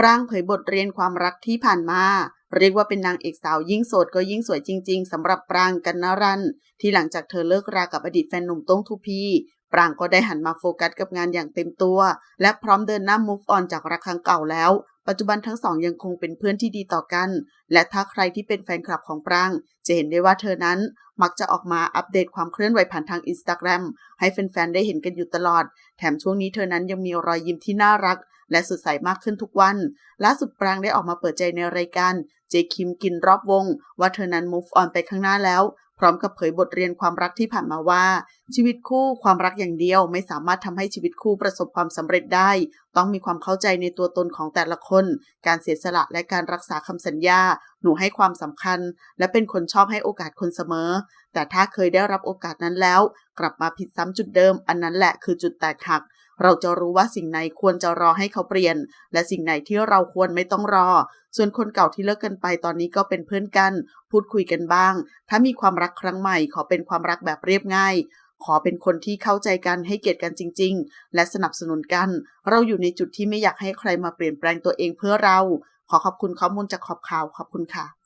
ปรางเผยบทเรียนความรักที่ผ่านมา เรียกว่าเป็นนางเอกสาวยิ่งโสดก็ยิ่งสวยจริง ๆสำหรับปรางกันนรันที่หลังจากเธอเลิกรากับอดีตแฟนหนุ่มโต้งทูพีปรางก็ได้หันมาโฟกัสกับงานอย่างเต็มตัว และพร้อมเดินหน้า move on จากรักครั้งเก่าแล้ว ปัจจุบันทั้งสองยังคงเป็นเพื่อนที่ดีต่อกัน และถ้าใครที่เป็นแฟนคลับของปราง จะเห็นได้ว่าเธอนั้นมักจะออกมาอัปเดตความเคลื่อนไหวผ่านทางอินสตาแกรมให้แฟนๆได้เห็นกันอยู่ตลอด แถมช่วงนี้เธอนั้นยังมีรอยยิ้มที่น่ารัก และสดใสมากขึ้นทุกวัน ล่าสุดปรางได้ออกมาเปิดใจในรายการเจคิมกินรอบวง ว่าเธอนั้น move on ไปข้างหน้าแล้ว พร้อมกับเผยบทเรียนความรักที่ผ่านมาว่า ชีวิตคู่ความรักอย่างเดียวไม่สามารถทำให้ชีวิตคู่ประสบความสำเร็จได้ ต้องมีความเข้าใจในตัวตนของแต่ละคน การเสียสละและการรักษาคำสัญญา หนูให้ความสำคัญ และเป็นคนชอบให้โอกาสคนเสมอ แต่ถ้าเคยได้รับโอกาสนั้นแล้ว กลับมาผิดซ้ำจุดเดิม อันนั้นแหละคือจุดแตกหัก เราจะรู้ว่าสิ่งไหนควรจะรอให้เขาเปลี่ยน และสิ่งไหนที่เราควรไม่ต้องรอ ส่วนคนเก่าที่เลิกกันไปตอนนี้ก็เป็นเพื่อนกัน พูดคุยกันบ้าง ถ้ามีความรักครั้งใหม่ ขอเป็นความรักแบบเรียบง่าย ขอเป็นคนที่เข้าใจกันให้เกียรติกันจริง ๆ และสนับสนุนกัน เราอยู่ในจุดที่ไม่อยากให้ใครมาเปลี่ยนแปลงตัวเองเพื่อเรา ขอขอบคุณข้อมูลจากขอบข่าวขอบคุณค่ะ